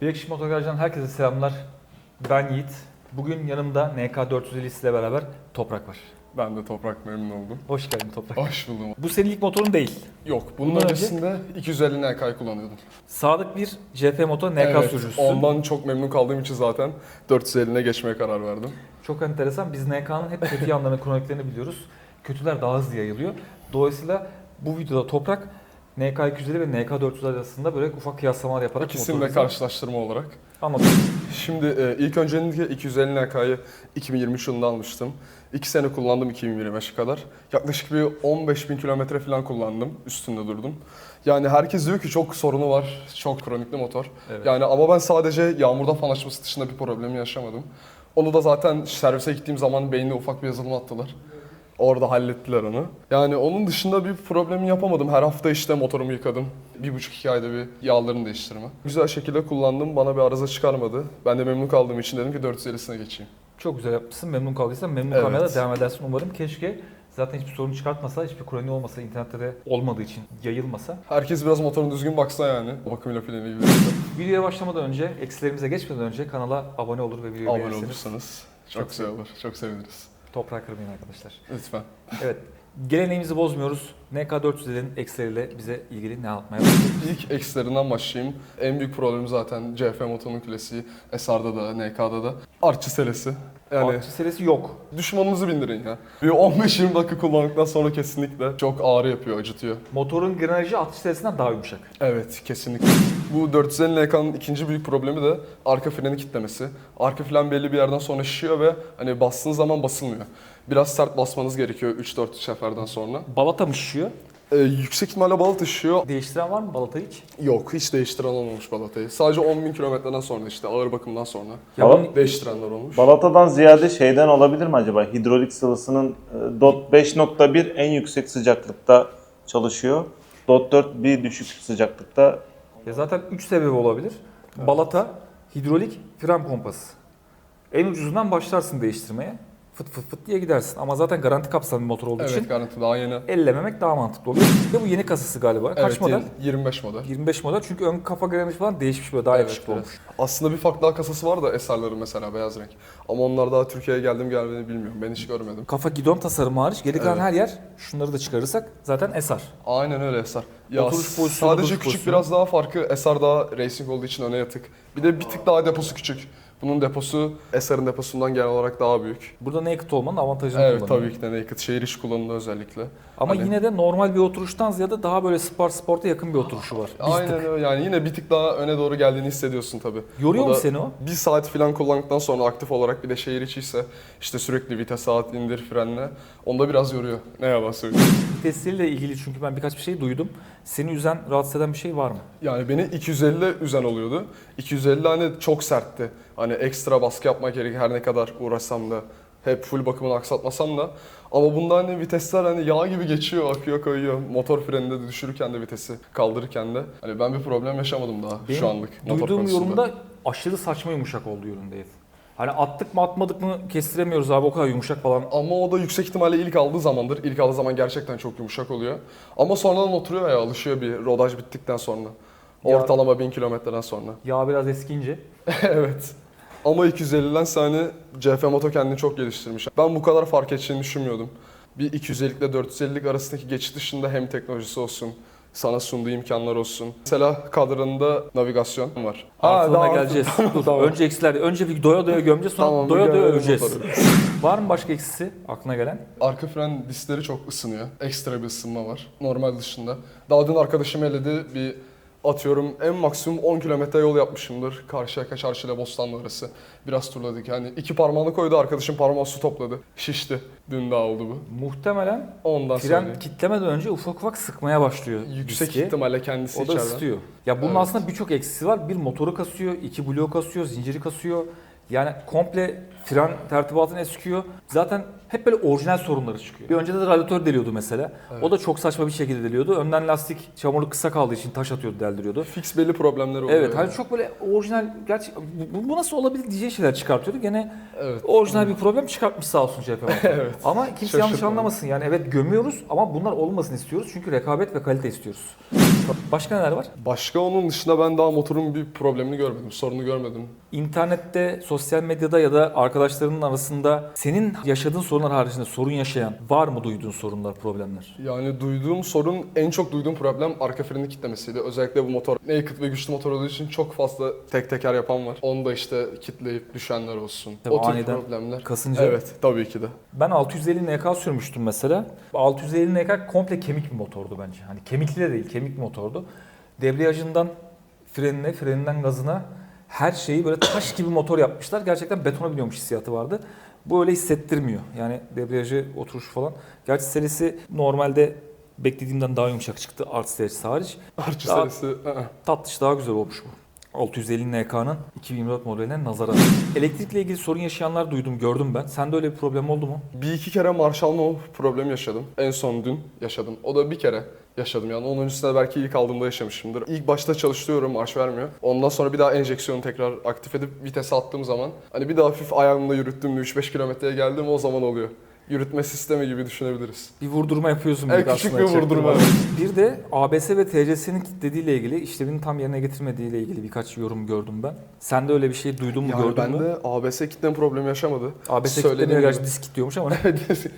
Bir Ekşi Motogaraj'dan herkese selamlar. Ben Yiğit. Bugün yanımda NK450 ile beraber Toprak var. Ben de toprak memnun oldum. Hoş geldin Toprak. Hoş buldum. Bu senin ilk motorun değil. Yok, bunun Bundan öncesinde 250 NK kullanıyordum. Sadık bir CF Moto NK evet, sürücüsü. ondan çok memnun kaldığım için zaten 450'ne geçmeye karar verdim. Çok enteresan. Biz NK'nın hep kötü yanlarını, kroniklerini biliyoruz. Kötüler daha hızlı yayılıyor. Dolayısıyla bu videoda Toprak NK 250 ve NK 400 arasında böyle ufak kıyaslamalar yaparak İkisini de karşılaştırma olarak. anlatıyor. Şimdi e, ilk öncelikle 250 NK'yı 2023 yılında almıştım. 2 sene kullandım 2025'e kadar. Yaklaşık bir 15 bin kilometre falan kullandım. Üstünde durdum. Yani herkes diyor ki çok sorunu var, çok kronikli motor. Evet. Yani ama ben sadece yağmurdan fan açması dışında bir problemi yaşamadım. Onu da zaten servise gittiğim zaman beynine ufak bir yazılım attılar. Orada hallettiler onu. Yani onun dışında bir problemi yapamadım. Her hafta işte motorumu yıkadım. Bir buçuk iki ayda bir yağlarını değiştirme. Güzel şekilde kullandım. Bana bir arıza çıkarmadı. Ben de memnun kaldığım için dedim ki 450'sine geçeyim. Çok güzel yapmışsın. Memnun kaldıysan memnun Evet. kalmaya da devam edersin umarım. Keşke zaten hiçbir sorun çıkartmasa, hiçbir kroni olmasa, internette de olmadığı için yayılmasa. Herkes biraz motorun düzgün baksa yani. Bakımıyla falan ilgili. Videoya başlamadan önce, eksilerimize geçmeden önce kanala abone olur ve videoyu Abone beğenirseniz olursanız Çok çok güzel olur. Çok seviniriz. Toprağa kırmayın arkadaşlar. Lütfen. Evet, geleneğimizi bozmuyoruz. NK400'lerin eksileriyle bize ilgili ne anlatmaya başlıyoruz? İlk eksilerinden başlayayım. En büyük problemi zaten CF motorunun klasiği. SR'da da, NK'da da. Artçı selesi. Yani Artçı serisi yok. düşmanınızı bindirin ya. Bir 15-20 dakika kullandıktan sonra kesinlikle çok ağrı yapıyor, acıtıyor. Motorun granajı atış serisinden daha yumuşak. Evet, kesinlikle. Bu 450 NK'nın ikinci büyük problemi de arka freni kitlemesi. Arka fren belli bir yerden sonra şişiyor ve hani bastığınız zaman basılmıyor. Biraz sert basmanız gerekiyor 3-4 seferden sonra. Balata mı şişiyor? Ee, yüksek ihtimalle balat işiyor. Değiştiren var mı balata hiç? Yok, hiç değiştiren olmamış balatayı. Sadece 10.000 kilometreden sonra işte ağır bakımdan sonra Ya Balat- bunun- değiştirenler olmuş. Balata'dan ziyade şeyden olabilir mi acaba? Hidrolik sıvısının e, DOT 5.1 en yüksek sıcaklıkta çalışıyor. DOT 4 bir düşük sıcaklıkta. Ya zaten 3 sebebi olabilir. Balata, hidrolik, fren pompası. En ucuzundan başlarsın değiştirmeye. Fıt fıt fıt diye gidersin. Ama zaten garanti kapsamlı bir motor olduğu Evet, için garanti daha yeni. ellememek daha mantıklı oluyor. Ve bu yeni kasası galiba. Kaç evet, model? yeni, 25 model. 25 model çünkü ön kafa gramajı falan değişmiş böyle daha Evet, yakışıklı biraz. olmuş. Aslında bir farklı daha kasası var da SR'ların mesela beyaz renk. Ama onlar daha Türkiye'ye geldim gelmediğini bilmiyorum. Ben hiç görmedim. Kafa gidon tasarımı hariç geri kalan Evet. her yer şunları da çıkarırsak zaten SR. Aynen öyle SR. Ya Oturuş pozisyonu, sadece duruş küçük pozisyonu. biraz daha farkı SR daha racing olduğu için öne yatık. Bir de bir tık daha deposu küçük. Bunun deposu SR'ın deposundan genel olarak daha büyük. Burada naked olmanın avantajını Evet kullanıyor. tabii ki de naked şehir içi kullanımda özellikle. Ama Hani- yine de normal bir oturuştan ziyade daha böyle spor sporta yakın bir oturuşu var. Bir Aynen tık. öyle yani yine bir tık daha öne doğru geldiğini hissediyorsun tabii. Yoruyor O mu seni o? Bir saat falan kullandıktan sonra aktif olarak bir de şehir içi ise işte sürekli vites at indir frenle. Onda biraz yoruyor. Ne yalan söyleyeyim. Testiyle ilgili çünkü ben birkaç bir şey duydum. Seni üzen, rahatsız eden bir şey var mı? Yani beni 250 üzen oluyordu. 250 hani çok sertti. Hani ekstra baskı yapmak gerek her ne kadar uğraşsam da hep full bakımını aksatmasam da. Ama bunda hani vitesler hani yağ gibi geçiyor, akıyor, kayıyor. Motor freninde de düşürürken de vitesi, kaldırırken de. Hani ben bir problem yaşamadım daha Benim şu anlık motor duyduğum konusunda. yorumda aşırı saçma yumuşak olduğu yönündeyiz. Hani attık mı atmadık mı kestiremiyoruz abi o kadar yumuşak falan. Ama o da yüksek ihtimalle ilk aldığı zamandır. İlk aldığı zaman gerçekten çok yumuşak oluyor. Ama sonradan oturuyor ya alışıyor bir rodaj bittikten sonra. Ortalama 1000 kilometreden sonra. Yağ biraz eskince. evet. Ama 250'den hani CF Moto kendini çok geliştirmiş. Ben bu kadar fark edeceğini düşünmüyordum. Bir 250 ile 450'lik arasındaki geçiş dışında hem teknolojisi olsun, sana sunduğu imkanlar olsun. Mesela kadranında navigasyon var. Artılarına daha- geleceğiz. Dur, Tamam. önce eksiler. Önce bir doya doya gömeceğiz sonra Tamam, doya doya öveceğiz. var mı başka eksisi aklına gelen? Arka fren diskleri çok ısınıyor. Ekstra bir ısınma var. Normal dışında. Daha dün arkadaşım eledi bir atıyorum en maksimum 10 kilometre yol yapmışımdır. Karşıyaka Çarşı ile Bostanlı arası. Biraz turladık. Yani iki parmağını koydu arkadaşım parmağı su topladı. Şişti. Dün daha oldu bu. Muhtemelen Ondan fren söyleyeyim. kitlemeden önce ufak ufak sıkmaya başlıyor. Yüksek diski. ihtimalle kendisi O da içeriden. ısıtıyor. Ya bunun Evet. aslında birçok eksisi var. Bir motoru kasıyor, iki bloğu kasıyor, zinciri kasıyor. Yani komple fren tertibatını eskiyor. Zaten hep böyle orijinal sorunları çıkıyor. Bir önce de radyatör deliyordu mesela. O da çok saçma bir şekilde deliyordu. Önden lastik çamurluk kısa kaldığı için taş atıyordu, deldiriyordu. Fix belli problemler oluyor. Evet, hani yani. çok böyle orijinal, gerçi bu, bu nasıl olabilir diyeceği şeyler çıkartıyordu. Gene Evet. orijinal bir problem çıkartmış sağ olsun CHP. Evet. Ama kimse yanlış Şaşırtmadı. anlamasın. Yani evet gömüyoruz ama bunlar olmasın istiyoruz. Çünkü rekabet ve kalite istiyoruz. Başka neler var? Başka onun dışında ben daha motorun bir problemini görmedim, sorunu görmedim. İnternette, sosyal medyada ya da arkadaşlarının arasında senin yaşadığın sorunlar haricinde sorun yaşayan var mı duyduğun sorunlar, problemler? Yani duyduğum sorun, en çok duyduğum problem arka freni kitlemesiydi. Özellikle bu motor naked ve güçlü motor olduğu için çok fazla tek teker yapan var. Onu da işte kitleyip düşenler olsun. Tabii o tür aniden problemler. Kasınca Evet, tabii ki de. Ben 650 NK sürmüştüm mesela. 650 NK komple kemik bir motordu bence. Hani kemikli de değil, kemik motordu. Debriyajından frenine, freninden gazına her şeyi böyle taş gibi motor yapmışlar. Gerçekten betona biniyormuş hissiyatı vardı. Bu öyle hissettirmiyor. Yani debriyajı oturuş falan. Gerçi serisi normalde beklediğimden daha yumuşak çıktı art serisi hariç. Arçı Daha- serisi. ı-ı. Tatlış daha güzel olmuş bu. 650 NK'nın 2024 modeline nazaran. Elektrikle ilgili sorun yaşayanlar duydum, gördüm ben. Sende öyle bir problem oldu mu? Bir iki kere marş alma problemi yaşadım. En son dün yaşadım. O da bir kere yaşadım yani. Onun üstüne belki ilk aldığımda yaşamışımdır. İlk başta çalıştırıyorum marş vermiyor. Ondan sonra bir daha enjeksiyonu tekrar aktif edip vitese attığım zaman hani bir daha hafif ayağımla yürüttüm 3-5 kilometreye geldim o zaman oluyor. Yürütme sistemi gibi düşünebiliriz. Bir vurdurma yapıyorsun. Evet, bir küçük bir vurdurma. Bir de ABS ve TCS'nin kilitlediğiyle ilgili, işlevini tam yerine getirmediğiyle ilgili birkaç yorum gördüm ben. Sen de öyle bir şey duydun mu, Yani gördün ben mü? de ABS kitleme problemi yaşamadı. ABS kilitlemiyor, gerçi disk kilitliyormuş ama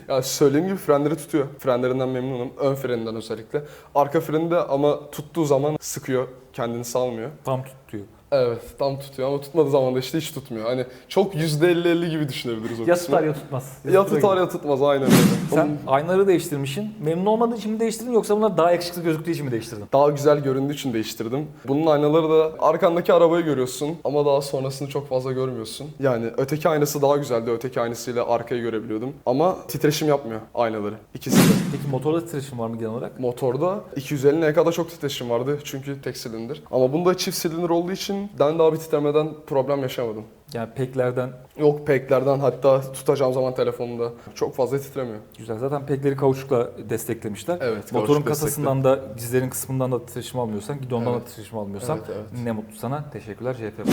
ya söylediğim gibi frenleri tutuyor. Frenlerinden memnunum. Ön freninden özellikle. Arka freni de ama tuttuğu zaman sıkıyor. Kendini salmıyor. tam tutuyor. Evet tam tutuyor ama tutmadığı zaman da işte hiç tutmuyor. Hani çok %50-50 gibi düşünebiliriz o Ya kısmı. tutar ya tutmaz. Ya tutar ya tutmaz aynen öyle. Sen aynaları değiştirmişsin. Memnun olmadığın için mi değiştirdin yoksa bunlar daha yakışıklı gözüktüğü için mi değiştirdin? Daha güzel göründüğü için değiştirdim. Bunun aynaları da arkandaki arabayı görüyorsun ama daha sonrasını çok fazla görmüyorsun. Yani öteki aynası daha güzeldi. Öteki aynasıyla arkayı görebiliyordum. Ama titreşim yapmıyor aynaları. İkisi de. Peki motorda titreşim var mı genel olarak? Motorda 250 NK'da çok titreşim vardı çünkü tek silindir. Ama bunda çift silindir olduğu için ben daha bir titremeden problem yaşamadım. Yani peklerden Yok peklerden hatta tutacağım zaman telefonumda çok fazla titremiyor. güzel. Zaten pekleri kauçukla desteklemişler. Evet, Motorun kauçuk kasasından da dizlerin kısmından da titreşim almıyorsan, gidondan da Evet. titreşim almıyorsan Evet, evet. ne mutlu sana. Teşekkürler JP.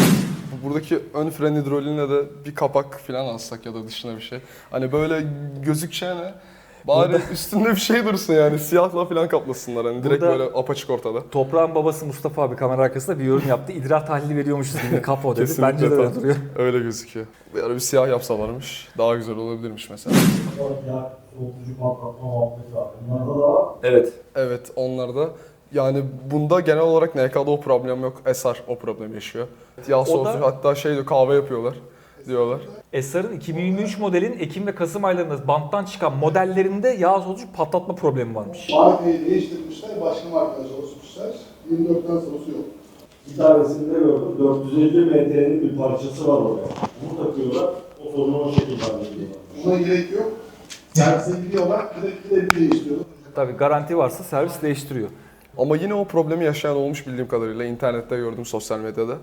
Buradaki ön fren hidroliğine de bir kapak falan alsak ya da dışına bir şey. Hani böyle gözükeceğine bari Burada- üstünde bir şey dursun yani siyahla falan kaplasınlar hani direkt Burada- böyle apaçık ortada. Toprağın babası Mustafa abi kamera arkasında bir yorum yaptı. İdrar tahlili veriyormuşuz gibi kapo dedi. Bence de öyle duruyor. Öyle gözüküyor. Bir ara bir siyah yapsalarmış daha güzel olabilirmiş mesela. Evet. Evet onlarda yani bunda genel olarak NK'da o problem yok. SR o problem yaşıyor. Yağ soğutucu da- hatta şey diyor kahve yapıyorlar diyorlar. Esrar'ın 2023 modelin Ekim ve Kasım aylarında banttan çıkan modellerinde yağ sonucu patlatma problemi varmış. Markayı değiştirmişler, başka markaya çalışmışlar. 24'ten sonrası yok. Bir tanesinde gördüm 450 MT'nin bir parçası var oraya. Bunu takıyorlar, o sorunu o şekilde hallediyorlar. Buna gerek yok. Servise gidiyorlar, direkt bir değiştiriyorlar. Tabii garanti varsa servis değiştiriyor. Ama yine o problemi yaşayan olmuş bildiğim kadarıyla internette gördüm sosyal medyada.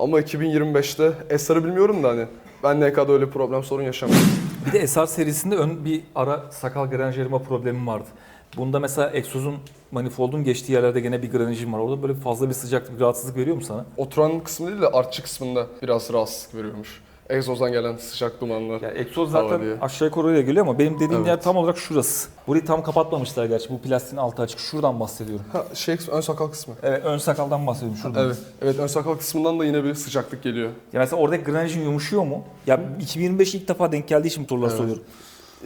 Ama 2025'te SR'ı bilmiyorum da hani ben NK'da öyle problem sorun yaşamadım. Bir de SR serisinde ön bir ara sakal granjerime problemi vardı. Bunda mesela egzozun manifoldun geçtiği yerlerde gene bir granajim var. Orada böyle fazla bir sıcaklık, bir rahatsızlık veriyor mu sana? Oturan kısmı değil de artçı kısmında biraz rahatsızlık veriyormuş. Egzozdan gelen sıcak dumanlar. Ya egzoz zaten diye. aşağı yukarı oraya geliyor ama benim dediğim Evet. yer tam olarak şurası. Burayı tam kapatmamışlar gerçi. Bu plastiğin altı açık. Şuradan bahsediyorum. Ha, şey ön sakal kısmı. Evet, ön sakaldan bahsediyorum şuradan. Evet. Evet ön sakal kısmından da yine bir sıcaklık geliyor. Ya mesela oradaki granajın yumuşuyor mu? Ya 2025 ilk defa denk geldiği için motorlar Evet. soruyorum.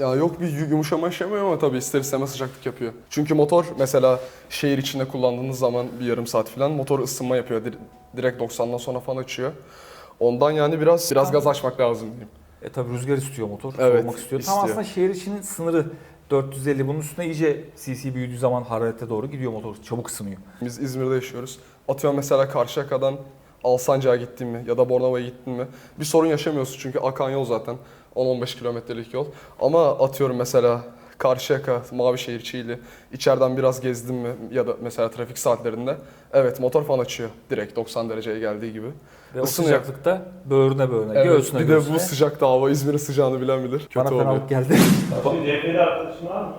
Ya yok bir yu- yumuşama yaşamıyor ama tabii ister istemez sıcaklık yapıyor. Çünkü motor mesela şehir içinde kullandığınız zaman bir yarım saat falan motor ısınma yapıyor. Dir- Direkt 90'dan sonra falan açıyor. Ondan yani biraz biraz gaz açmak lazım diyeyim. E tabi rüzgar istiyor motor, Evet, soğumak istiyor. Tam istiyor. aslında şehir içinin sınırı 450. Bunun üstüne iyice CC büyüdüğü zaman hararete doğru gidiyor motor. Çabuk ısınıyor. Biz İzmir'de yaşıyoruz. Atıyorum mesela Karşıyaka'dan Alsancak'a gittin mi ya da Bornova'ya gittin mi bir sorun yaşamıyorsun çünkü akan yol zaten 10-15 kilometrelik yol. Ama atıyorum mesela Karşıyaka, Mavişehir, Çiğli. İçeriden biraz gezdim mi ya da mesela trafik saatlerinde. Evet motor fan açıyor direkt 90 dereceye geldiği gibi. Ve o Isınıyor. sıcaklıkta böğrüne böğrüne, Evet, göğsüne bir de göğsüne. bu sıcakta hava İzmir'in sıcağını bilen bilir. Kötü Bana oluyor. fenalık geldi. Şimdi devreli arkadaşın var mı?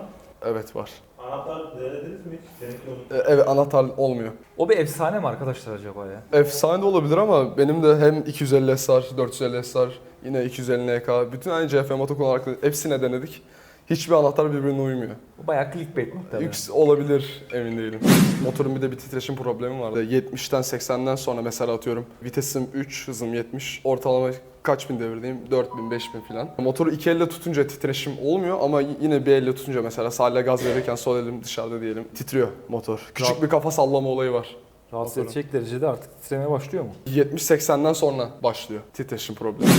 Evet var. Anahtar denediniz mi hiç? Ee, Evet anahtar olmuyor. o bir efsane mi arkadaşlar acaba ya? Efsane de olabilir ama benim de hem 250 SR, 450 SR, yine 250 NK, bütün aynı CF motor kullanarak hepsine denedik. Hiçbir anahtar birbirine uymuyor. Bu bayağı clickbait muhtemelen. X olabilir emin değilim. Motorun bir de bir titreşim problemi vardı. 70'ten 80'den sonra mesela atıyorum vitesim 3, hızım 70. Ortalama kaç bin devirdeyim? 4000, 5000 falan. Motoru iki elle tutunca titreşim olmuyor ama yine bir elle tutunca mesela sağ elle gaz verirken sol elim dışarıda diyelim titriyor motor. Küçük Rahat- bir kafa sallama olayı var. Rahatsız Motoru. edecek derecede artık titremeye başlıyor mu? 70-80'den sonra başlıyor titreşim problemi.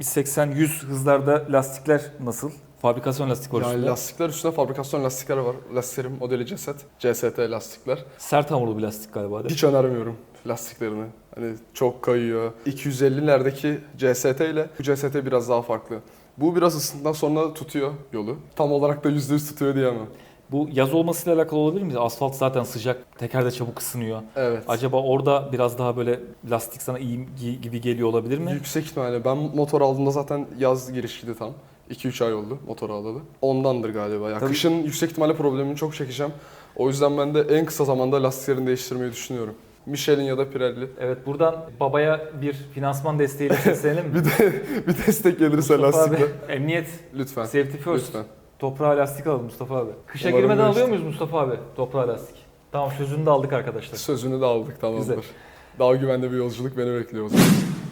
70-80-100 hızlarda lastikler nasıl? Fabrikasyon lastik var Yani üstünde. lastikler üstüne fabrikasyon lastikler var. Lastiklerim modeli ceset. CST lastikler. Sert hamurlu bir lastik galiba değil mi? Hiç önermiyorum lastiklerini. Hani çok kayıyor. 250'lerdeki CST ile bu CST biraz daha farklı. Bu biraz ısındıktan sonra tutuyor yolu. Tam olarak da %100 tutuyor diyemem. Bu yaz olmasıyla alakalı olabilir mi? Asfalt zaten sıcak, teker de çabuk ısınıyor. Evet. Acaba orada biraz daha böyle lastik sana iyi gi- gibi geliyor olabilir mi? Yüksek ihtimalle. Ben motor aldığımda zaten yaz girişiydi tam. 2-3 ay oldu motor alalı. Ondandır galiba. Ya Tabii. kışın yüksek ihtimalle problemini çok çekeceğim. O yüzden ben de en kısa zamanda lastiklerini değiştirmeyi düşünüyorum. Michelin ya da Pirelli. Evet buradan babaya bir finansman desteğiyle seslenelim? Bir de bir destek gelirse Mustafa abi, lastikle. emniyet, Lütfen. safety first. Lütfen. Toprağa lastik alalım Mustafa abi. Kışa Umarım girmeden alıyor muyuz Mustafa abi toprağa lastik? Tamam sözünü de aldık arkadaşlar. Sözünü de aldık tamamdır. Güzel. Daha güvenli bir yolculuk beni bekliyor o zaman.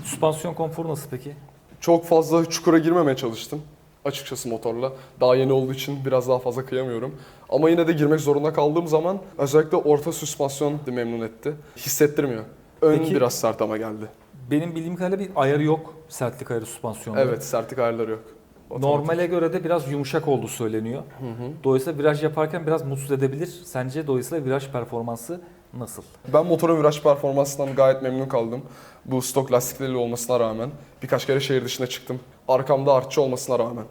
Süspansiyon konforu nasıl peki? Çok fazla çukura girmemeye çalıştım. Açıkçası motorla. Daha yeni olduğu için biraz daha fazla kıyamıyorum. Ama yine de girmek zorunda kaldığım zaman özellikle orta süspansiyon memnun etti. Hissettirmiyor. Ön Peki- biraz sert ama geldi. Benim bildiğim kadarıyla bir ayarı yok sertlik ayarı süspansiyonda. Evet sertlik ayarları yok. Otomatik. Normale göre de biraz yumuşak olduğu söyleniyor. Dolayısıyla viraj yaparken biraz mutsuz edebilir. Sence dolayısıyla viraj performansı nasıl? Ben motorun viraj performansından gayet memnun kaldım. Bu stok lastikleriyle olmasına rağmen. Birkaç kere şehir dışına çıktım. Arkamda artçı olmasına rağmen.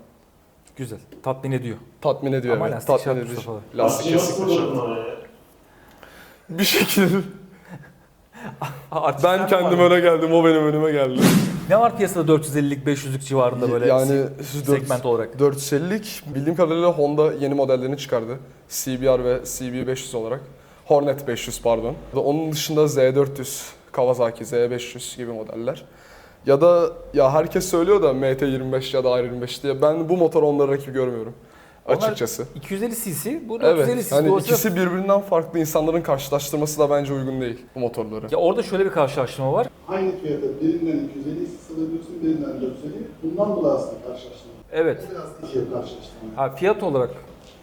Güzel. Tatmin ediyor. Tatmin ediyor Ama evet. lastik Tatmin şart edici. Lastik kesinlikle şart. Bir şekilde Artık ben kendim öne geldim, o benim önüme geldi. Ne var piyasada 450'lik 500'lük civarında böyle yani se- segment olarak? 450'lik bildiğim kadarıyla Honda yeni modellerini çıkardı. CBR ve CB500 olarak. Hornet 500 pardon. Ve Onun dışında Z400, Kawasaki Z500 gibi modeller. Ya da ya herkes söylüyor da MT25 ya da R25 diye ben bu motor onlara rakip görmüyorum. Onlar Açıkçası. 250 cc, bu 450 Evet. cc. Hani Dolayısıyla- ikisi birbirinden farklı insanların karşılaştırması da bence uygun değil bu motorları. Ya orada şöyle bir karşılaştırma var. Aynı fiyata birinden 250 hisse alabiliyorsun, birinden 450. Bundan dolayı aslında karşılaştırma. Evet. Biraz ikiye karşılaştırma. Ha, fiyat olarak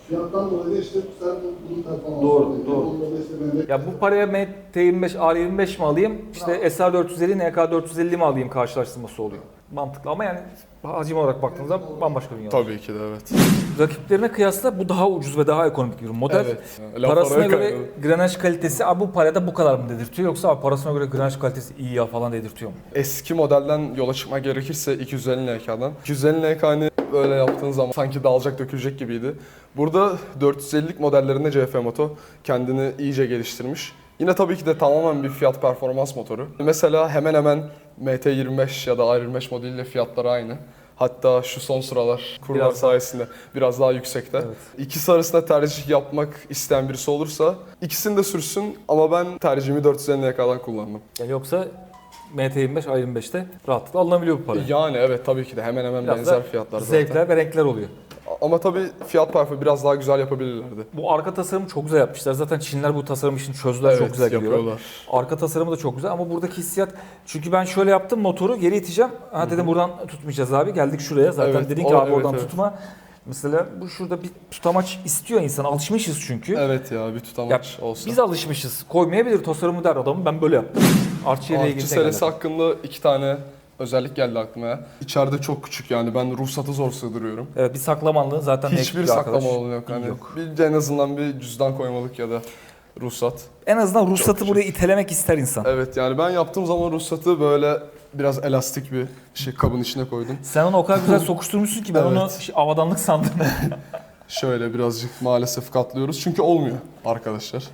Fiyattan dolayı da işte bu sefer bu- bunun performansı Doğru, oluyor. doğru. Onda da işte ben de- ya bu paraya MT25 R25 mi alayım? İşte SR450 NK450 mi alayım karşılaştırması oluyor. Mantıklı ama yani hacim olarak baktığınızda bambaşka bir dünya. Tabii ki de evet. Rakiplerine kıyasla bu daha ucuz ve daha ekonomik bir model. Evet. Laf Parasına araya göre kaynadı. granaj kalitesi, abi bu parada bu kadar mı dedirtiyor yoksa abi parasına göre granaj kalitesi iyi ya falan dedirtiyor mu? Eski modelden yola çıkmak gerekirse 250 NK'dan. 250 NK hani böyle yaptığın zaman sanki dağılacak dökülecek gibiydi. Burada 450'lik modellerinde CF Moto kendini iyice geliştirmiş. Yine tabii ki de tamamen bir fiyat performans motoru. Mesela hemen hemen MT25 ya da R25 modeliyle fiyatları aynı. Hatta şu son sıralar kurlar Biraz- sayesinde biraz daha yüksekte. Evet. İkisi arasında tercih yapmak isteyen birisi olursa ikisini de sürsün ama ben tercihimi 450 NK'dan kullandım. Yani yoksa MT25 R25'te rahatlıkla alınabiliyor bu para. Yani evet tabii ki de hemen hemen Biraz benzer fiyatlar zaten. Zevkler ve renkler oluyor. Ama tabii fiyat performansı biraz daha güzel yapabilirlerdi. Bu arka tasarımı çok güzel yapmışlar. Zaten Çinliler bu tasarım işini çözdüler. çok Evet, güzel geliyorlar. yapıyorlar. Arka tasarımı da çok güzel ama buradaki hissiyat çünkü ben şöyle yaptım motoru geri iteceğim. Ha dedim buradan tutmayacağız abi. Geldik şuraya. Zaten Evet, dedin ki abi evet, oradan evet. tutma. Mesela bu şurada bir tutamaç istiyor insan. Alışmışız çünkü. Evet ya bir tutamaç olsa. Biz alışmışız. Koymayabilir tasarımı der adamı. Ben böyle yaptım. Artçı ilgili tekrar. hakkında iki tane özellik geldi aklıma. İçeride çok küçük yani ben ruhsatı zor sığdırıyorum. Evet bir saklamanlığı zaten Hiçbir bir arkadaş. saklama alanı yok. Hani yok. Bir, en azından bir cüzdan koymalık ya da ruhsat. En azından ruhsatı buraya itelemek ister insan. Evet yani ben yaptığım zaman ruhsatı böyle biraz elastik bir şey kabın içine koydum. Sen onu o kadar güzel sokuşturmuşsun ki ben onu Evet. şey, avadanlık sandım. Şöyle birazcık maalesef katlıyoruz çünkü olmuyor arkadaşlar.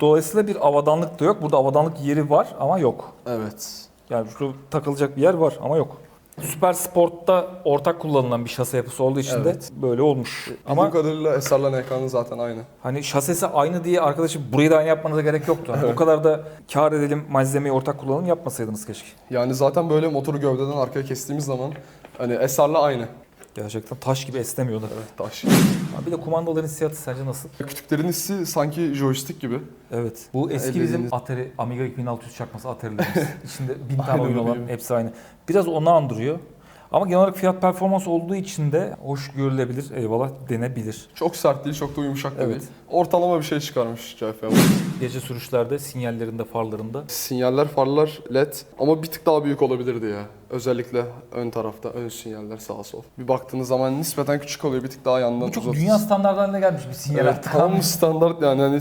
Dolayısıyla bir avadanlık da yok. Burada avadanlık yeri var ama yok. Evet. Yani şu takılacak bir yer var ama yok. Süper Sport'ta ortak kullanılan bir şase yapısı olduğu için Evet. de böyle olmuş. Ama Ama kadarıyla Eser'le ekranı zaten aynı. hani şasesi aynı diye arkadaşım burayı da aynı yapmanıza gerek yoktu. Hani o kadar da kar edelim malzemeyi ortak kullanalım yapmasaydınız keşke. Yani zaten böyle motoru gövdeden arkaya kestiğimiz zaman hani Eser'le aynı. Gerçekten taş gibi esnemiyorlar. Evet taş. Abi bir de kumandaların hissiyatı sence nasıl? Kütüklerin hissi sanki joystick gibi. Evet. Bu eski Elleriniz- bizim Atari Amiga 2600 çakması Atari'lerimiz. İçinde bin tane Aynen oyun olan hepsi aynı. Biraz onu andırıyor. Ama genel olarak fiyat performans olduğu için de hoş görülebilir, eyvallah denebilir. Çok sert değil, çok da yumuşak da Evet. değil. Ortalama bir şey çıkarmış CFM. Gece sürüşlerde, sinyallerinde, farlarında. Sinyaller, farlar led ama bir tık daha büyük olabilirdi ya. Özellikle ön tarafta, ön sinyaller sağ sol. Bir baktığınız zaman nispeten küçük oluyor, bir tık daha yandan Bu çok uzatıyorsun. dünya standartlarına gelmiş bir sinyal Evet, tam standart yani hani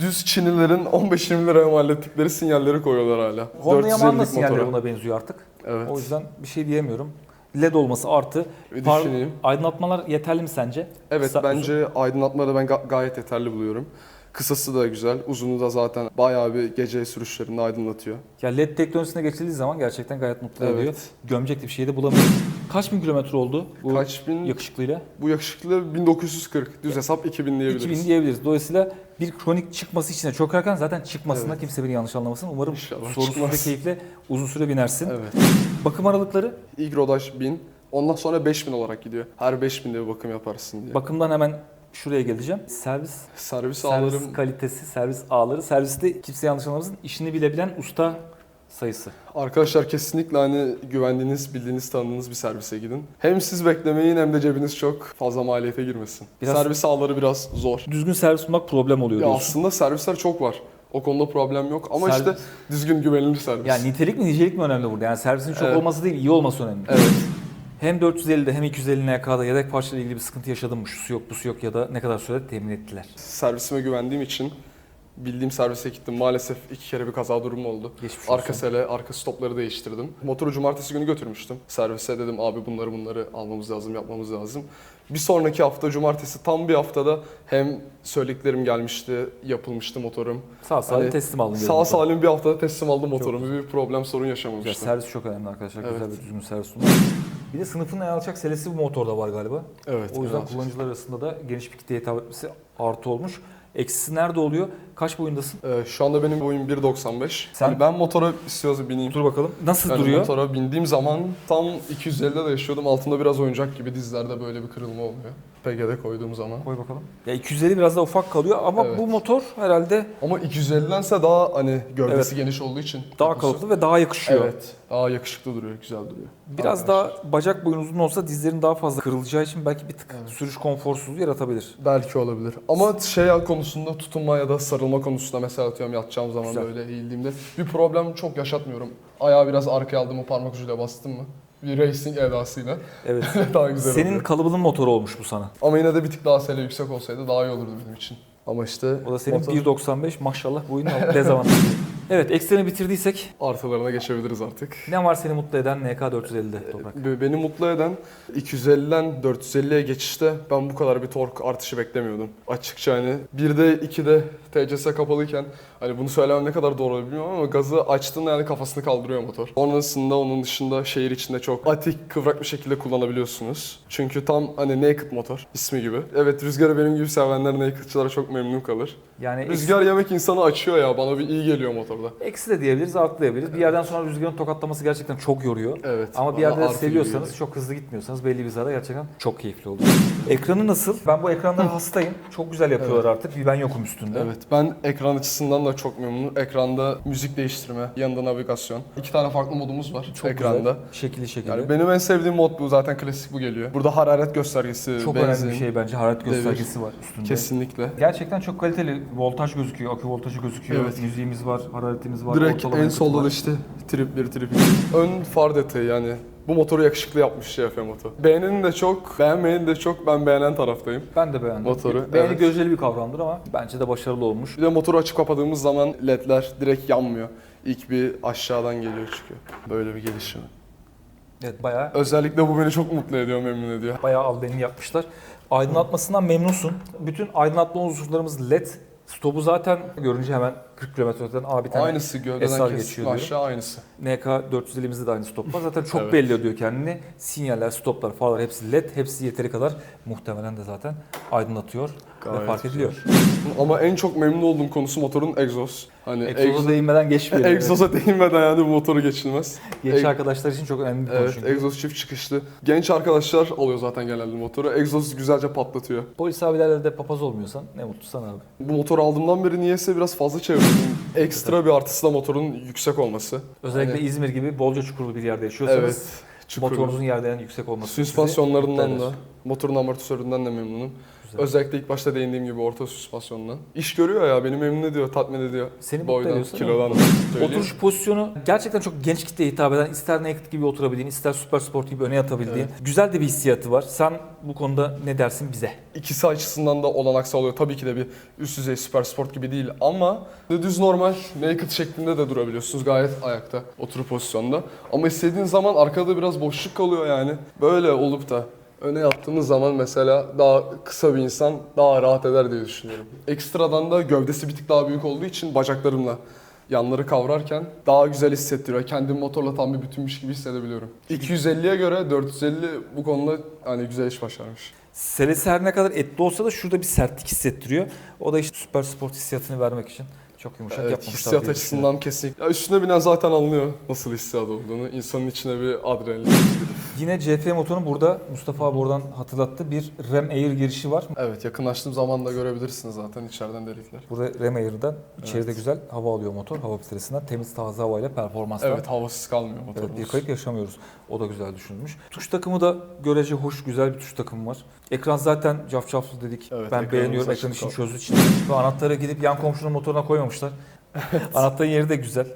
düz Çinlilerin 15-20 liraya mal ettikleri sinyalleri koyuyorlar hala. Honda Yaman da 450'lik sinyalleri motora. buna benziyor artık. Evet. O yüzden bir şey diyemiyorum. LED olması artı. Bir Par- düşüneyim. aydınlatmalar yeterli mi sence? Evet Kısa- bence aydınlatmaları ben ga- gayet yeterli buluyorum. Kısası da güzel, uzunu da zaten bayağı bir gece sürüşlerinde aydınlatıyor. Ya LED teknolojisine geçildiği zaman gerçekten gayet mutlu Evet. ediyor. Gömecek bir şey de bulamıyorum. Kaç bin kilometre oldu bu Kaç bin? yakışıklıyla? Bu yakışıklı 1940, düz hesap 2000 diyebiliriz. 2000 diyebiliriz. Dolayısıyla bir kronik çıkması için de çok erken zaten çıkmasında Evet. kimse beni yanlış anlamasın. Umarım İnşallah sorunsuz ve keyifle uzun süre binersin. Evet. Bakım aralıkları İlk rodaj 1000, ondan sonra 5000 olarak gidiyor. Her 5000'de bir bakım yaparsın diye. bakımdan hemen şuraya geleceğim. Servis servis servis ağlarım kalitesi, servis ağları. Serviste kimse yanlış anlamasın. İşini bilebilen usta sayısı. Arkadaşlar kesinlikle hani güvendiğiniz, bildiğiniz, tanıdığınız bir servise gidin. Hem siz beklemeyin hem de cebiniz çok fazla maliyete girmesin. Biraz- Servis ağları biraz zor. Düzgün servis bulmak problem oluyor Ya diyorsun. aslında servisler çok var. O konuda problem yok ama Servis- işte düzgün güvenilir servis. Yani nitelik mi nicelik mi önemli burada? Yani servisin çok Evet. olması değil, iyi olması önemli. Evet. Hem 450'de hem 250 NK'da yedek parçayla ilgili bir sıkıntı yaşadın mı? Şusu yok, busu yok ya da ne kadar sürede temin ettiler? Servisime güvendiğim için bildiğim servise gittim. Maalesef iki kere bir kaza durumu oldu. Geçmiş Arka olsun. sele, arka stopları değiştirdim. Motoru cumartesi günü götürmüştüm. Servise dedim abi bunları bunları almamız lazım, yapmamız lazım. Bir sonraki hafta cumartesi tam bir haftada hem söylediklerim gelmişti, yapılmıştı motorum. Sağ salim Hani teslim aldın. Sağ salim bir haftada teslim aldım motorumu. Bir problem sorun yaşamamıştım. servis çok önemli arkadaşlar. Güzel Evet. ve düzgün servis sunmak. Bir de sınıfın en alçak selesi bu motorda var galiba. Evet. O yüzden evet. kullanıcılar arasında da geniş bir kitleye hitap etmesi artı olmuş. Eksisi nerede oluyor? Kaç boyundasın? Ee, şu anda benim boyum 1.95. Sen- Hani ben motora istiyorsa bineyim. Dur bakalım. Nasıl Yani duruyor? motora bindiğim zaman tam 250'de de yaşıyordum. Altında biraz oyuncak gibi dizlerde böyle bir kırılma oluyor. PG'de koyduğum zaman. Koy bakalım. Ya 250 biraz daha ufak kalıyor ama Evet. bu motor herhalde Ama 250'dense daha hani gövdesi Evet. geniş olduğu için. daha dokusu- kalıplı ve daha yakışıyor. Evet. Daha yakışıklı duruyor, güzel duruyor. Biraz Arkadaşlar. daha bacak boyun uzun olsa dizlerin daha fazla kırılacağı için belki bir tık sürüş konforsuzluğu yaratabilir. Belki olabilir. Ama şey konusunda tutunma ya da sarılma konusunda mesela atıyorum yatacağım zaman Güzel. böyle eğildiğimde bir problem çok yaşatmıyorum. Ayağı biraz arkaya aldım o parmak ucuyla bastım mı? Bir racing edasıyla Evet. daha güzel Senin oluyor. kalıbının motoru olmuş bu sana. Ama yine de bir tık daha sele yüksek olsaydı daha iyi olurdu benim için. Ama işte O da senin motor 1.95 maşallah boyun dezavantajı. evet ekstreni bitirdiysek artılarına geçebiliriz artık. ne var seni mutlu eden NK450'de Toprak? Be- Beni mutlu eden 250'den 450'ye geçişte ben bu kadar bir tork artışı beklemiyordum. Açıkça hani 1'de 2'de TCS kapalıyken hani bunu söylemem ne kadar doğru bilmiyorum ama gazı açtığında yani kafasını kaldırıyor motor. Sonrasında onun dışında şehir içinde çok atik kıvrak bir şekilde kullanabiliyorsunuz. Çünkü tam hani naked motor ismi gibi. Evet rüzgarı benim gibi sevenler naked'çılara çok memnun kalır. Yani Rüzgar yemek insanı açıyor ya bana bir iyi geliyor motorda. Eksi de diyebiliriz, artı da diyebiliriz. Bir yerden sonra rüzgarın tokatlaması gerçekten çok yoruyor. Evet. Ama bir yerde gibi seviyorsanız, geliyor. çok hızlı gitmiyorsanız belli bir zara gerçekten çok keyifli oluyor. Ekranı nasıl? Ben bu ekranda hastayım. Çok güzel yapıyorlar artık. Bir ben yokum üstünde. Evet ben ekran açısından da çok memnunum. Ekranda müzik değiştirme, yanında navigasyon. İki tane farklı modumuz var Çok ekranda. güzel. Şekilli şekilli. Yani benim en sevdiğim mod bu zaten klasik bu geliyor. Burada hararet göstergesi, çok benzin. önemli bir şey bence. Hararet devir. göstergesi var üstünde. Kesinlikle. Gerçekten çok kaliteli. Voltaj gözüküyor, akü voltajı gözüküyor. Evet. Müziğimiz var, hararetimiz var. Direkt ortalama en yakıtı solda var. da işte trip 1, trip 2. Ön far detayı yani. Bu motoru yakışıklı yapmış CF moto. Beğenenin de çok, beğenmeyenin de çok. Ben beğenen taraftayım. Ben de beğendim. Motoru, Beğeni evet. göreceli bir kavramdır ama bence de başarılı olmuş. Bir de motoru açıp kapadığımız zaman ledler direkt yanmıyor. İlk bir aşağıdan geliyor çıkıyor. Böyle bir gelişimi. Evet bayağı Özellikle bu beni çok mutlu ediyor, memnun ediyor. bayağı albenini yapmışlar. Aydınlatmasından memnunsun. Bütün aydınlatma unsurlarımız led. Stopu zaten görünce hemen 40 kilometreden abi tane Aynısı gövdeden geçiyor diyor. aşağı aynısı. NK 450'mizde de aynı stop var. Zaten çok Evet. belli ediyor kendini. Sinyaller, stoplar, farlar hepsi led. Hepsi yeteri kadar muhtemelen de zaten aydınlatıyor Gayet fark ediliyor. Ama en çok memnun olduğum konusu motorun egzoz. Hani Egzoza değinmeden geçmiyor. egzoza değinmeden yani bu motoru geçilmez. Genç Eg- arkadaşlar için çok önemli bir konu Evet, çünkü. egzoz çift çıkışlı. Genç arkadaşlar alıyor zaten genelde motoru. Egzoz güzelce patlatıyor. Polis abilerle de papaz olmuyorsan ne mutlu sana abi. Bu motoru aldığımdan beri niyeyse biraz fazla çevirdim. Ekstra bir artısı da motorun yüksek olması. Özellikle Hani- İzmir gibi bolca çukurlu bir yerde yaşıyorsanız Evet. çukur. motorunuzun yerden yüksek olması sizi Süspansiyonlarından da, motorun amortisöründen de memnunum. Güzel. Özellikle ilk başta değindiğim gibi orta süspansiyondan. İş görüyor ya, beni memnun ediyor, tatmin ediyor. Seni Boydan, kilodan. Oturuş pozisyonu gerçekten çok genç kitleye hitap eden, ister naked gibi oturabildiğin, ister super sport gibi öne yatabildiğin güzel de bir hissiyatı var. Sen bu konuda ne dersin bize? İkisi açısından da olanak sağlıyor. Tabii ki de bir üst düzey süper sport gibi değil ama düz normal naked şeklinde de durabiliyorsunuz gayet ayakta oturup pozisyonda. Ama istediğin zaman arkada biraz boşluk kalıyor yani. Böyle olup da öne yattığımız zaman mesela daha kısa bir insan daha rahat eder diye düşünüyorum. Ekstradan da gövdesi bir tık daha büyük olduğu için bacaklarımla yanları kavrarken daha güzel hissettiriyor. Kendimi motorla tam bir bütünmüş gibi hissedebiliyorum. 250'ye göre 450 bu konuda hani güzel iş başarmış. Selesi her ne kadar etli olsa da şurada bir sertlik hissettiriyor. O da işte süper sport hissiyatını vermek için çok yumuşak Evet, yapmamışlar hissiyat açısından kesinlikle. Ya üstüne binen zaten anlıyor nasıl hissiyat olduğunu. İnsanın içine bir adrenalin. Yine CF motorun burada Mustafa abi oradan hatırlattı. Bir Rem Air girişi var. evet yakınlaştığım zaman da görebilirsiniz zaten içeriden delikler. Burada Rem Air'dan içeride Evet. güzel hava alıyor motor. Hava filtresinden temiz taze havayla performansla. Evet havasız kalmıyor Evet, motorumuz. bir kayıp yaşamıyoruz. O da güzel düşünülmüş. Tuş takımı da görece hoş, güzel bir tuş takımı var. Ekran zaten cafcaflı dedik. Evet, ben beğeniyorum ekran için çözü için. Anahtarı gidip yan komşunun motoruna koymamışlar. Anahtarın yeri de güzel.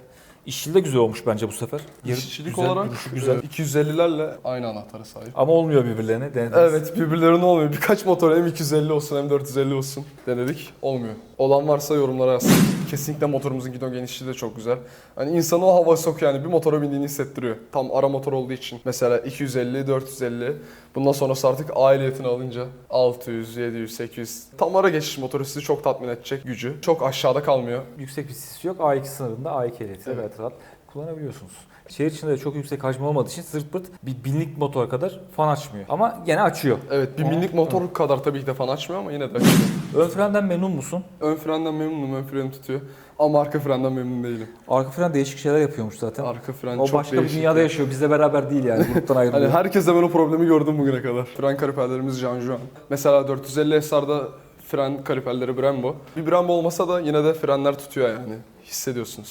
İşçili de güzel olmuş bence bu sefer. İşçilik güzel, olarak güzel. e, 250'lerle aynı anahtara sahip. Ama olmuyor birbirlerine. Denediniz. Evet birbirlerine olmuyor. Birkaç motor hem 250 olsun hem 450 olsun denedik. Olmuyor. Olan varsa yorumlara yazsın. Kesinlikle motorumuzun gidon genişliği de çok güzel. Hani insanı o havaya sokuyor yani bir motora bindiğini hissettiriyor. Tam ara motor olduğu için. Mesela 250, 450. Bundan sonrası artık ailiyetini alınca 600, 700, 800. Tam ara geçiş motoru sizi çok tatmin edecek gücü. Çok aşağıda kalmıyor. Yüksek bir sisi yok. A2 sınırında A2 ehliyeti. Evet. Evet. rahat kullanabiliyorsunuz. Şehir içinde de çok yüksek hacmi olmadığı için sırt pırt bir binlik motor kadar fan açmıyor. Ama gene açıyor. Evet bir binlik motor kadar tabii ki de fan açmıyor ama yine de açıyor. Ön frenden memnun musun? Ön frenden memnunum, ön freni tutuyor. Ama arka frenden memnun değilim. Arka fren değişik şeyler yapıyormuş zaten. Arka fren o çok başka değişik. bir dünyada yaşıyor. Bizle beraber değil yani. Gruptan ayrılıyor. Hani herkes de ben o problemi gördüm bugüne kadar. Fren kaliperlerimiz Jean Juan. Mesela 450 SR'da fren kaliperleri Brembo. Bir Brembo olmasa da yine de frenler tutuyor yani. Hissediyorsunuz.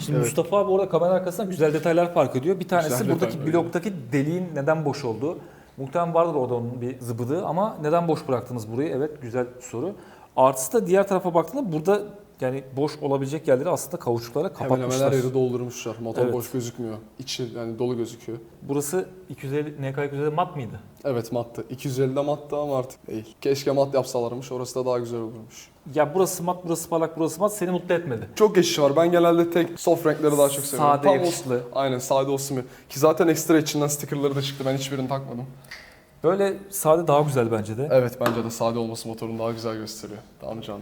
Şimdi Evet. Mustafa abi orada kamera arkasından güzel detaylar fark ediyor. Bir tanesi Güzel buradaki detaylar, bloktaki deliğin neden boş olduğu. Muhtemelen vardır orada onun bir zıbıdığı ama neden boş bıraktınız burayı? Evet güzel soru. Artısı da diğer tarafa baktığında burada yani boş olabilecek yerleri aslında kauçuklarla Hemen hemen kapatmışlar. her yeri doldurmuşlar. Motor Evet. boş gözükmüyor. İçi yani dolu gözüküyor. Burası 250 NK 250 mat mıydı? Evet mattı. 250'de mattı ama artık değil. Keşke mat yapsalarmış. Orası da daha güzel olurmuş. Ya burası mat, burası parlak, burası mat seni mutlu etmedi. Çok geçiş var. Ben genelde tek soft renkleri daha çok seviyorum. Sade, Tam o- yakışıklı. Aynen sade olsun. bir- Ki zaten ekstra içinden stickerları da çıktı. Ben hiçbirini takmadım. Böyle sade daha güzel bence de. Evet bence de sade olması motorun daha güzel gösteriyor. Daha canlı.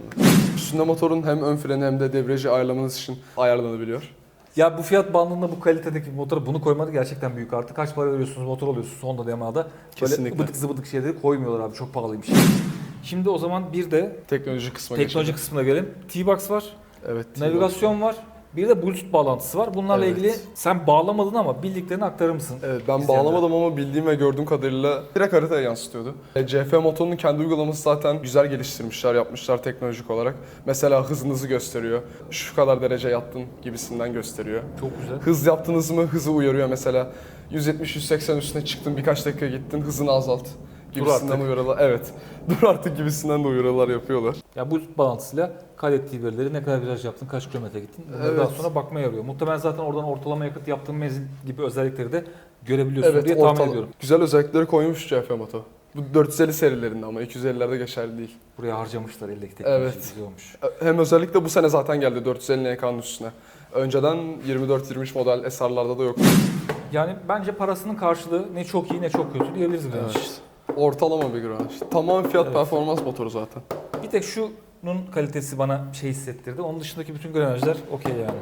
Üstünde motorun hem ön freni hem de debriyajı ayarlamanız için ayarlanabiliyor. Ya bu fiyat bandında bu kalitedeki bir motora bunu koymadı gerçekten büyük artı. Kaç para veriyorsunuz motor alıyorsunuz Honda Yamaha'da. Böyle Kesinlikle. bıdık zıbıdık şeyleri koymuyorlar abi çok pahalıymış. Şimdi o zaman bir de Teknoloji kısmına teknoloji geçelim. kısmına gelelim. T-Box var, Evet. navigasyon var, bir de Bluetooth bağlantısı var. Bunlarla Evet. ilgili sen bağlamadın ama bildiklerini aktarır mısın? Evet ben İzleyenlere? bağlamadım ama bildiğim ve gördüğüm kadarıyla direkt haritaya yansıtıyordu. E, CF motorunun kendi uygulaması zaten güzel geliştirmişler, yapmışlar teknolojik olarak. Mesela hızınızı gösteriyor. Şu kadar derece yattın gibisinden gösteriyor. Çok güzel. Hız yaptınız mı hızı uyarıyor mesela. 170-180 üstüne çıktın birkaç dakika gittin hızını azalt gibisinden uyarılar. Evet. Dur artık gibisinden de uyarılar yapıyorlar. Ya Bluetooth bağlantısıyla kaydettiği verileri ne kadar viraj yaptın, kaç kilometre gittin Evet. daha sonra bakmaya yarıyor. Muhtemelen zaten oradan ortalama yakıt yaptığın menzil gibi özellikleri de görebiliyorsun Evet diye tahmin ortal- ediyorum. güzel özellikleri koymuş CF moto. Bu 450 serilerinde ama 250'lerde geçerli değil. Buraya harcamışlar eldeki teknoloji Evet. olmuş. Hem özellikle bu sene zaten geldi 450 NK'nın üstüne. Önceden 24-23 model SR'larda da yoktu. Yani bence parasının karşılığı ne çok iyi ne çok kötü diyebiliriz bence. Ortalama bir viraj. Tamamen fiyat Evet. performans motoru zaten. Bir tek şunun kalitesi bana şey hissettirdi. Onun dışındaki bütün grenajlar okey yani.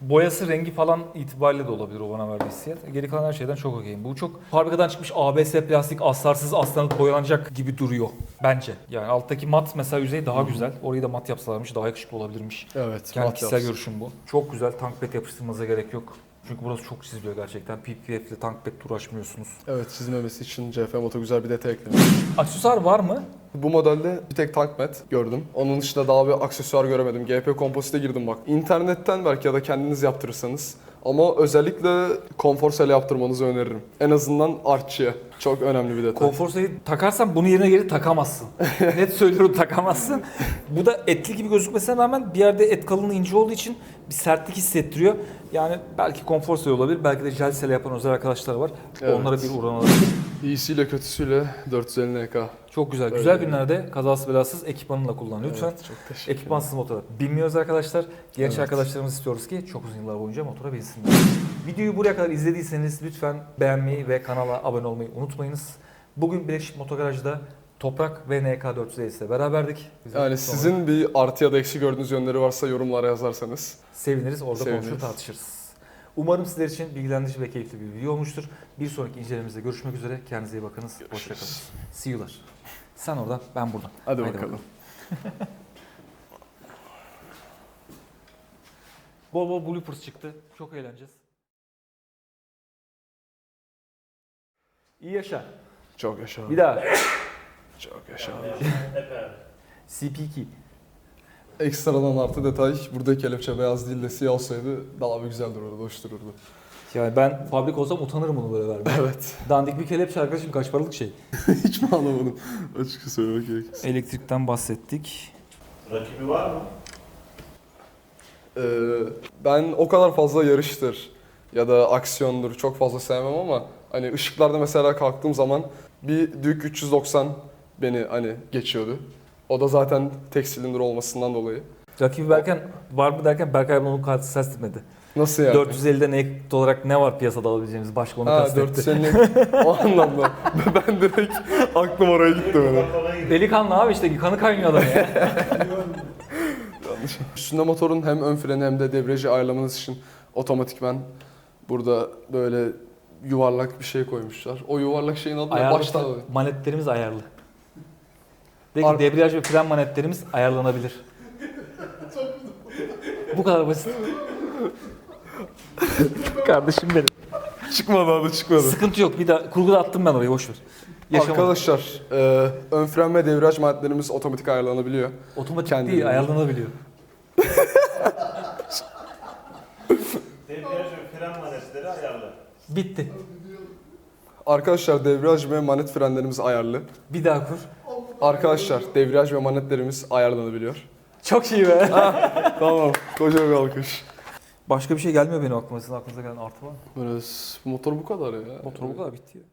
Boyası, rengi falan itibariyle de olabilir o bana verdiği hissiyat. Geri kalan her şeyden çok okeyim. Bu çok fabrikadan çıkmış ABS plastik aslarsız aslanıp boyanacak gibi duruyor bence. Yani alttaki mat mesela yüzey daha güzel. Orayı da mat yapsalarmış daha yakışıklı olabilirmiş. Evet. Kendi mat kişisel yapsın. görüşüm bu. Çok güzel tank bed yapıştırmanıza gerek yok. Çünkü burası çok çiziliyor gerçekten. PPF ile tank bed uğraşmıyorsunuz. Evet çizilmemesi için CF Moto güzel bir detay eklemiş. Aksesuar var mı? Bu modelde bir tek tank mat gördüm. Onun dışında daha bir aksesuar göremedim. GP Composite'e girdim bak. İnternetten belki ya da kendiniz yaptırırsanız. Ama özellikle konfor sel yaptırmanızı öneririm. En azından artçıya. Çok önemli bir detay. Konfor sayı takarsan bunu yerine geri takamazsın. Net söylüyorum takamazsın. Bu da etli gibi gözükmesine rağmen bir yerde et kalınlığı ince olduğu için bir sertlik hissettiriyor. Yani belki konfor sayı olabilir, belki de jel sele yapan özel arkadaşlar var. Evet. Onlara bir uğran alabilir. İyisiyle kötüsüyle 450 NK. Çok güzel. Öyle Güzel günlerde kazasız belasız ekipmanınla kullan lütfen. Evet, çok teşekkür ederim. Ekipmansız motora binmiyoruz arkadaşlar. Genç Evet. arkadaşlarımız istiyoruz ki çok uzun yıllar boyunca motora binsinler. Videoyu buraya kadar izlediyseniz lütfen beğenmeyi ve kanala abone olmayı unutmayınız. Bugün Birleşik Motogaraj'da Toprak ve NK450 ile beraberdik. Biz de Yani sonra sizin bir artı ya da eksi gördüğünüz yönleri varsa yorumlara yazarsanız. seviniriz, orada konuşur tartışırız. Umarım sizler için bilgilendirici ve keyifli bir video olmuştur. Bir sonraki incelememizde görüşmek üzere. Kendinize iyi bakınız. Hoşçakalın. See you'lar. Sen oradan, ben buradan. Hadi, Haydi bakalım. Bol bol bloopers çıktı. Çok eğleneceğiz. İyi yaşa. Çok yaşa. Bir daha. Çok yaşa. CP2. Ekstradan artı detay, burada kelepçe beyaz değil de siyah olsaydı daha bir güzel dururdu, hoş dururdu. Yani ben fabrik olsam utanırım bunu böyle vermeye. Evet. Dandik bir kelepçe arkadaşım kaç paralık şey. Hiç mi anlamadım? Açıkça söylemek gerekirse. Elektrikten bahsettik. Rakibi var mı? Ee, ben o kadar fazla yarıştır ya da aksiyondur çok fazla sevmem ama hani ışıklarda mesela kalktığım zaman bir Duke 390 beni hani geçiyordu. O da zaten tek silindir olmasından dolayı. Rakibi Berken var mı derken Berkay onu kastetmedi. Nasıl yani? 450'den ek olarak ne var piyasada alabileceğimiz başka onu Ha kastetti. 450 o anlamda. ben direkt aklım oraya gitti böyle. Delikanlı abi işte kanı kaynıyor adam ya. Üstünde motorun hem ön freni hem de debriyajı ayarlamanız için otomatikman burada böyle yuvarlak bir şey koymuşlar. O yuvarlak şeyin adı ne? ayarlı Baştan manetlerimiz ayarlı. De ki Ar- debriyaj ve fren manetlerimiz ayarlanabilir. Bu kadar basit. Kardeşim benim. çıkmadı adı çıkmadı. Sıkıntı yok. Bir daha kurguda attım ben orayı boş ver. Yaşamadım. Arkadaşlar e, ön fren ve debriyaj manetlerimiz otomatik ayarlanabiliyor. Otomatik Kendini değil, biliyor. ayarlanabiliyor. Debriyaj ve fren manetleri ayarlı. Bitti. Arkadaşlar debriyaj ve manet frenlerimiz ayarlı. Bir daha kur. Arkadaşlar debriyaj ve manetlerimiz ayarlanabiliyor. Çok iyi be. tamam. Koca bir alkış. Başka bir şey gelmiyor benim aklıma. Sizin aklınıza gelen artı var mı? Böyle, motor bu kadar ya. Motor bu kadar bitti ya.